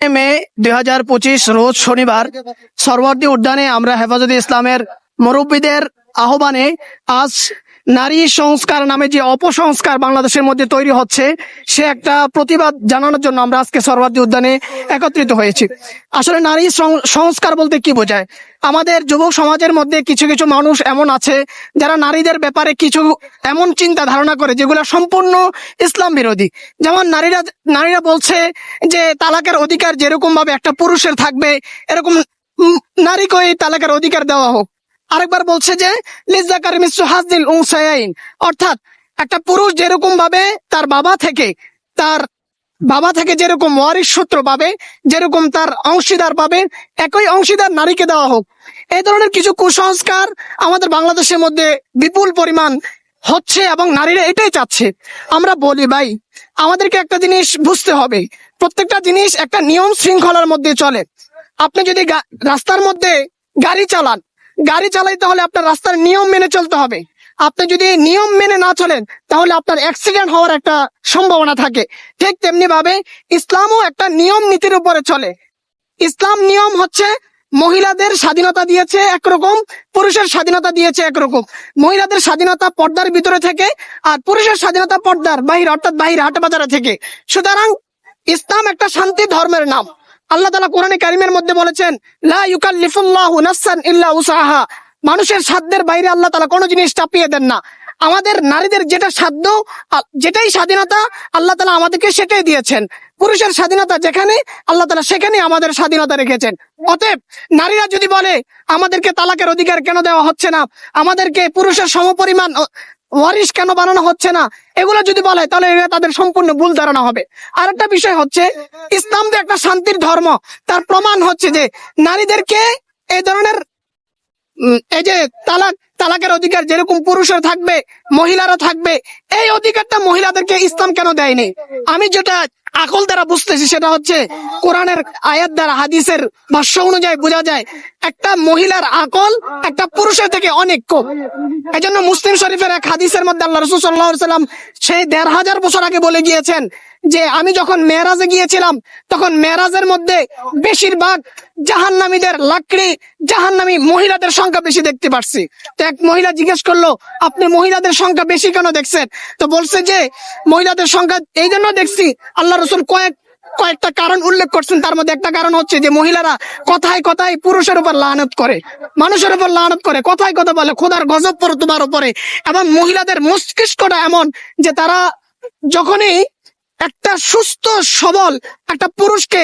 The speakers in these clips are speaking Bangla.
মে দুই হাজার পঁচিশ রোজ শনিবার সরবর্তী উদ্যানে আমরা হেফাজত ইসলামের মুরব্বীদের আহ্বানে আজ নারী সংস্কার নামে যে অপসংস্কার বাংলাদেশের মধ্যে তৈরি হচ্ছে, সে একটা প্রতিবাদ জানানোর জন্য আমরা আজকে সরবর্তী উদ্যানে একত্রিত হয়েছি। আসলে নারী সংস্কার বলতে কি বোঝায়? আমাদের যুবক সমাজের মধ্যে কিছু কিছু মানুষ এমন আছে, যারা নারীদের ব্যাপারে কিছু এমন চিন্তা ধারণা করে যেগুলো সম্পূর্ণ ইসলাম বিরোধী। যেমন নারীরা নারীরা বলছে যে তালাকের অধিকার যেরকম ভাবে একটা পুরুষের থাকবে, এরকম নারীকে এই তালাকের অধিকার দেওয়া হোক। আরেকবার বলছে যে, লিজাকার মিশ্র হাজদিল উসাইন অর্থাৎ একটা পুরুষ যেরকম ভাবে তার বাবা থেকে, তার বাবা থেকে যেরকম ওয়ারিশ সূত্র পাবে, যেরকম তার অংশীদার পাবে, একই অংশীদার নারীকে দেওয়া হোক। এই ধরনের কিছু কুসংস্কার আমাদের বাংলাদেশের মধ্যে বিপুল পরিমাণ হচ্ছে এবং নারীরা এটাই চাচ্ছে। আমরা বলি, ভাই, আমাদেরকে একটা জিনিস বুঝতে হবে। প্রত্যেকটা জিনিস একটা নিয়ম শৃঙ্খলার মধ্যে চলে। আপনি যদি রাস্তার মধ্যে গাড়ি চালান গাড়ি চালাইতে হলে আপনার রাস্তার নিয়ম মেনে চলতে হবে। আপনি যদি নিয়ম মেনে না চলেন, তাহলে আপনার অ্যাক্সিডেন্ট হওয়ার একটা সম্ভাবনা থাকে। ঠিক তেমনি ভাবে ইসলামও একটা নিয়ম নীতির উপরে চলে। ইসলাম নিয়ম হচ্ছে মহিলাদের স্বাধীনতা দিয়েছে একরকম, পুরুষের স্বাধীনতা দিয়েছে একরকম। মহিলাদের স্বাধীনতা পর্দার ভিতরে থেকে আর পুরুষের স্বাধীনতা পর্দার বাহির, অর্থাৎ বাহির হাট বাজারে থেকে। সুতরাং ইসলাম একটা শান্তি ধর্মের নাম। আল্লাহ তালা কোরআনে কারিমের মধ্যে বলেছেন, লা মানুষের সাধ্যের বাইরে আল্লাহ তালা কোনো জিনিস চাপিয়ে দেন না। আমাদের নারীদের যেটা সাধ্য যেটাই স্বাধীনতা, আল্লাহ তালা আমাদেরকে সেটাই দিয়েছেন। পুরুষের স্বাধীনতা যেখানে, আল্লাহ তালা সেখানে আমাদের স্বাধীনতা রেখেছেন। অতএব নারীরা যদি বলে, আমাদেরকে তালাকের অধিকার কেন দেওয়া হচ্ছে না? আমাদেরকে পুরুষের সমপরিমাণ ওয়ারিশ কেন বানানো হচ্ছে না? এগুলো যদি বলে, তাহলে তাদের সম্পূর্ণ ভুল ধারণা হবে। আর একটা বিষয় হচ্ছে, ইসলাম যে একটা শান্তির ধর্ম। তার প্রমাণ হচ্ছে যে, নারীদেরকে এই ধরনের এই যে তালাক তালাকের অধিকার যেরকম পুরুষের থাকবে, মহিলারও থাকবে, এই অধিকারটা মহিলাদেরকে ইসলাম কেন দেয়নি? আমি যেটা আকল দ্বারা বুঝতেছি সেটা হচ্ছে কোরআনের আয়াত দ্বারা, হাদিসের ভাষ্য অনুযায়ী বোঝা যায়, একটা মহিলার আকল একটা পুরুষের থেকে অনেক কম। এই জন্য মুসলিম শরীফের এক হাদিসের মধ্যে আল্লাহ রসুল সাল্লাহ সাল্লাম সেই দেড় হাজার বছর আগে বলে গিয়েছেন যে, আমি যখন মেয়েরাজে গিয়েছিলাম, তখন মেয়েরাজের মধ্যে বেশিরভাগ জাহান্নামীদের লাকড়ি, জাহান্নামী মহিলাদের সংখ্যা বেশি দেখতে পারছি। তো এক মহিলা জিজ্ঞেস করল, আপনি মহিলাদের সংখ্যা বেশি কেন দেখছেন? তো বলছে যে, মহিলাদের সংখ্যা এই জন্য দেখছি, আল্লাহ রসুল কয়েক, কয়েকটা কারণ উল্লেখ করছেন। তার মধ্যে একটা কারণ হচ্ছে যে, মহিলারা কথায় কথায় পুরুষের উপর লানত করে, মানুষের উপর লানত করে, কথায় কথা বলে, খোদার গজব পড়ে তোমার উপরে। এবং মহিলাদের মস্তিষ্কটা এমন যে, তারা যখনই একটা সুস্থ, সবল একটা পুরুষকে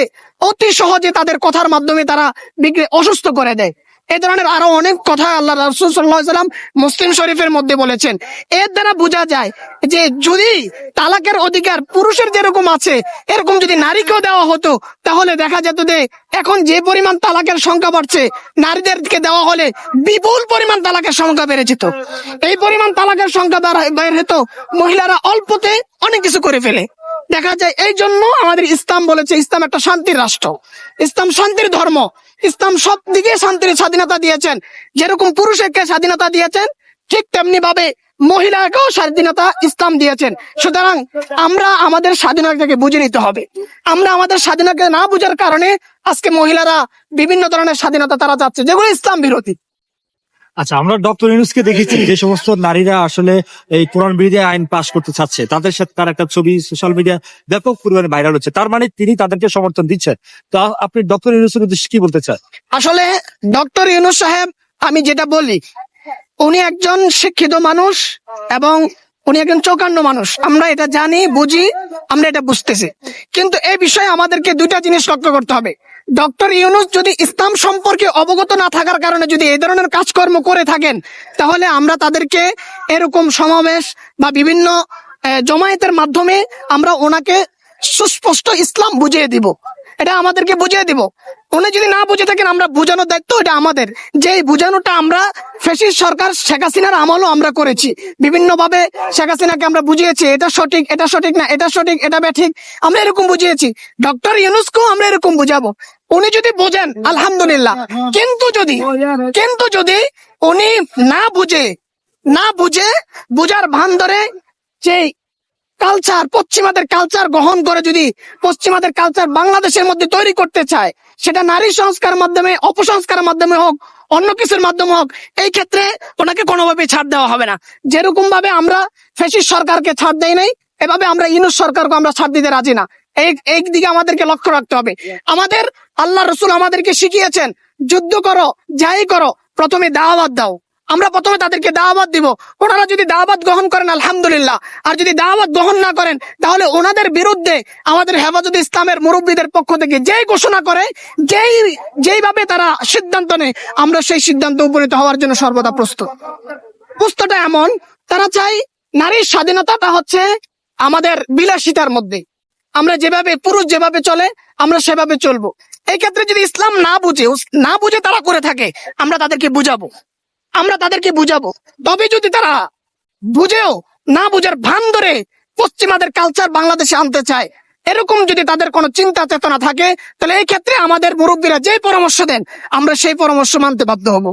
অতি সহজে তাদের কথার মাধ্যমে তারা অসুস্থ করে দেয়। এই ধরনের আরও অনেক কথা আল্লাহ রাসুল সাল্লাহ সাল্লাম মুসলিম শরীফের মধ্যে বলেছেন। এর দ্বারা বোঝা যায় যে যদি তালাকের অধিকার পুরুষের যেরকম আছে, এরকম যদি নারীকেও দেওয়া হতো, তাহলে দেখা যেত যে এখন যে পরিমাণ তালাকের সংখ্যা বাড়ছে, নারীদেরকে দেওয়া হলে বিপুল পরিমাণ তালাকের সংখ্যা বেড়ে যেত। এই পরিমাণ তালাকের সংখ্যা বাড়া- হতো, মহিলারা অল্পতে অনেক কিছু করে ফেলে। দেখা যায় এই জন্য আমাদের ইসলাম বলেছে, ইসলাম একটা শান্তির রাষ্ট্র। ইসলাম শান্তির ধর্ম। ইসলাম সব দিকে শান্তির স্বাধীনতা দিয়েছেন। যেরকম পুরুষকে স্বাধীনতা দিয়েছেন, ঠিক তেমনি ভাবে মহিলাকেও স্বাধীনতা ইসলাম দিয়েছেন। সুতরাং আমরা আমাদের স্বাধীনতাকে বুঝে নিতে হবে। আমরা আমাদের স্বাধীনতা না বুঝার কারণে আজকে মহিলারা বিভিন্ন ধরনের স্বাধীনতা তারা যাচ্ছে যেগুলো ইসলাম বিরোধী। আচ্ছা আমরা ডক্টর ইউনুসকে দেখেছি যে সমস্ত নারীরা আসলে এই কোরআন বিরোধী আইন পাশ করতে চাচ্ছে। তাদের সাথে তার একটা ছবি সোশ্যাল মিডিয়া ব্যাপক পরিমাণে ভাইরাল হচ্ছে। তার মানে তিনি তাদেরকে সমর্থন দিচ্ছেন। তা আপনি ডক্টর ইউনুসের উদ্দেশ্যে কি বলতে চান? আসলে ডক্টর ইউনুস সাহেব, আমি যেটা বলি, উনি একজন শিক্ষিত মানুষ এবং উনি একজন চৌকান্ন মানুষ। আমরা এটা জানি, বুঝি, আমরা এটা বুঝতেছি। কিন্তু এই বিষয়ে আমাদেরকে দুইটা জিনিস লক্ষ্য করতে হবে। ডক্টর ইউনুস যদি ইসলাম সম্পর্কে অবগত না থাকার কারণে যদি এই ধরনের কাজকর্ম করে থাকেন, তাহলে আমরা তাদেরকে এরকম সমাবেশ বা বিভিন্ন জমায়েতের মাধ্যমে আমরা ওনাকে সুস্পষ্ট ইসলাম বুঝিয়ে দিব। এটা আমাদেরকে বুঝিয়ে দিব। উনি যদি না বুঝে থাকেন, আমরা বোঝানোর দায়িত্ব এটা আমাদের। যে বোঝানোটা আমরা ফেসিস সরকার শেখ হাসিনার আমলও আমরা করেছি। বিভিন্ন ভাবে শেখ হাসিনাকে আমরা বুঝিয়েছি, এটা সঠিক এটা সঠিক না, এটা সঠিক, এটা ব্যাঠিক, আমরা এরকম বুঝিয়েছি। ডক্টর ইউনুসকেও আমরা এরকম বুঝাবো। উনি যদি বোঝেন, আলহামদুলিল্লাহ। কিন্তু যদি কিন্তু যদি উনি না বুঝে না বুঝে বুঝার ভান ধরে যে কালচার পশ্চিমাদের কালচার গ্রহণ করে যদি পশ্চিমাদের কালচার বাংলাদেশের মধ্যে তৈরি করতে চায়, সেটা নারী সংস্কার মাধ্যমে, অপসংস্কারের মাধ্যমে হোক, অন্য কিছুর মাধ্যমে হোক, এই ক্ষেত্রে ওনাকে কোনোভাবে ছাড় দেওয়া হবে না। যেরকম ভাবে আমরা ফেসিস সরকারকে ছাড় দেই নাই, এভাবে আমরা ইনুস সরকারকে আমরা ছাড় দিতে রাজি না। এই এই দিকে আমাদেরকে লক্ষ্য রাখতে হবে। আমাদের, আল্লাহ রসুল আমাদেরকে শিখিয়েছেন, যুদ্ধ করো, যাই করো, প্রথমে দাওয়াত দাও। আমরা প্রথমে তাদেরকে দাওয়াত দিব। ওনারা যদি দাওয়াত গ্রহণ করেন, আলহামদুলিল্লাহ। আর যদি দাওয়াত গ্রহণ না করেন, তাহলে ওনাদের বিরুদ্ধে আমাদের হেফাজত ইসলামের মুরব্বীদের পক্ষ থেকে যেই ঘোষণা করে, যেই, যেইভাবে তারা সিদ্ধান্ত নেয়, আমরা সেই সিদ্ধান্ত উপনীত হওয়ার জন্য সর্বদা প্রস্তুত। প্রস্তুতটা এমন, তারা চাই নারীর স্বাধীনতাটা হচ্ছে আমাদের বিলাসিতার মধ্যে। আমরা যেভাবে পুরুষ যেভাবে চলে, আমরা সেভাবে চলবো। এই ক্ষেত্রে যদি ইসলাম না বুঝে না বুঝে তারা করে থাকে, আমরা তাদেরকে বুঝাবো। আমরা তাদেরকে বুঝাবো। তবে যদি তারা বুঝেও না বুঝার ভান ধরে পশ্চিমাদের কালচার বাংলাদেশে আনতে চায়, এরকম যদি তাদের কোনো চিন্তা চেতনা থাকে, তাহলে এই ক্ষেত্রে আমাদের মুরব্বীরা যে পরামর্শ দেন, আমরা সেই পরামর্শ মানতে বাধ্য হব।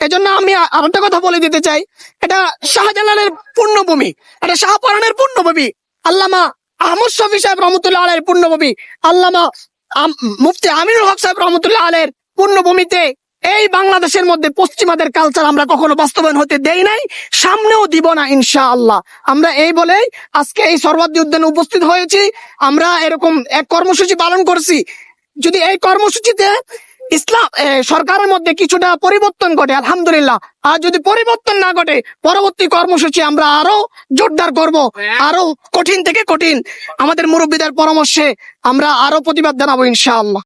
এজন্য আমি আরেকটা কথা বলে দিতে চাই। এটা শাহজালালের পূর্ণভূমি। এটা শাহপরানের পূর্ণভূমি। আল্লামা আহমদ শফি সাহেব রহমতুল্লাহ আলের পূর্ণভূমি। আল্লামা মুফতি আমিনুল হক সাহেব রহমতুল্লাহ আলের পূর্ণভূমিতে এই বাংলাদেশের মধ্যে পশ্চিমাদের কালচার আমরা কখনো বাস্তবায়ন হতে দেই নাই, সামনেও দিব না ইনশাআল্লাহ। আমরা এই বলেই আজকে এই সর্বাদ্দি উদ্যানে উপস্থিত হয়েছি। আমরা এরকম এক কর্মসূচি পালন করছি। যদি এই কর্মসূচিতে ইসলাম সরকারের মধ্যে কিছুটা পরিবর্তন ঘটে, আলহামদুলিল্লাহ। আর যদি পরিবর্তন না ঘটে, পরবর্তী কর্মসূচি আমরা আরও জোরদার করব, আরও কঠিন থেকে কঠিন। আমাদের মুরব্বীদের পরামর্শে আমরা আরও প্রতিবাদ জানাব ইনশাআল্লাহ।